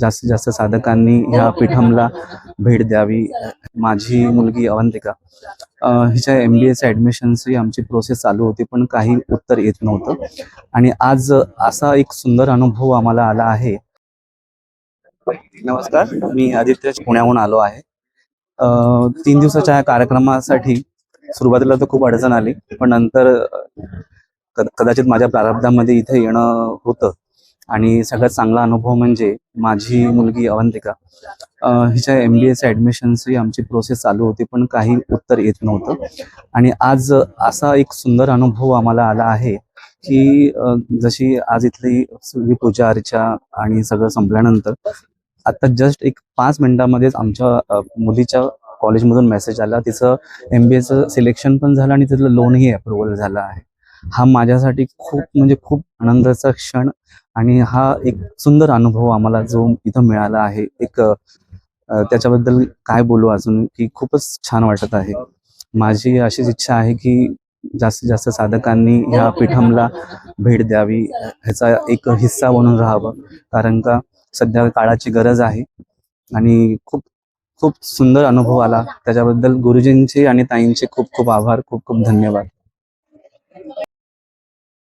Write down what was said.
जास्तीत जास्त साधकांनी ह्या पीठमला भेट द्यावी. माझी मुलगी अवंतिका हिच्या एम बी एच्या ॲडमिशनची आमची प्रोसेस चालू होती पण काही उत्तर येत नव्हतं. आणि आज असा एक सुंदर अनुभव आम्हाला आला आहे. नमस्कार मी आदित्य पुण्याहून आलो आहे. तीन दिवसाच्या या कार्यक्रमासाठी सुरुवातीला तर खूप अडचण आली पण नंतर कदाचित माझ्या प्रारब्धामध्ये इथे येणं होतं. आणि सगळ्यात चांगला अनुभव म्हणजे माझी मुलगी अवंतिका. हिच्या एम बी एच्या ॲडमिशनची आमची प्रोसेस चालू होती पण काही उत्तर येत नव्हतं. आणि आज असा एक सुंदर अनुभव आम्हाला आला आहे की जशी आज इथली सगळी पूजा अर्चा आणि सगळं संपल्यानंतर आता जस्ट एक पाच मिनिटामध्येच आमच्या मुलीच्या कॉलेजमधून मेसेज आला. तिचं एम बी एचं सिलेक्शन पण झालं आणि तिथलं लोनही अप्रुव्हल झालं आहे. हा माझ्यासाठी खूप म्हणजे खूप आनंदाचा क्षण आणि हा एक सुंदर अनुभव आम्हाला जो इथं मिळाला आहे एक त्याच्याबद्दल काय बोलू अजून की खूपच छान वाटत आहे. माझी अशीच इच्छा आहे की जास्तीत जास्त साधकांनी ह्या पीठमला भेट द्यावी ह्याचा एक हिस्सा बनून राहावं. कारण का सध्या काळाची गरज आहे आणि खूप खूप सुंदर अनुभव आला. त्याच्याबद्दल गुरुजींचे आणि ताईंचे खूप खूप आभार खूप खूप धन्यवाद.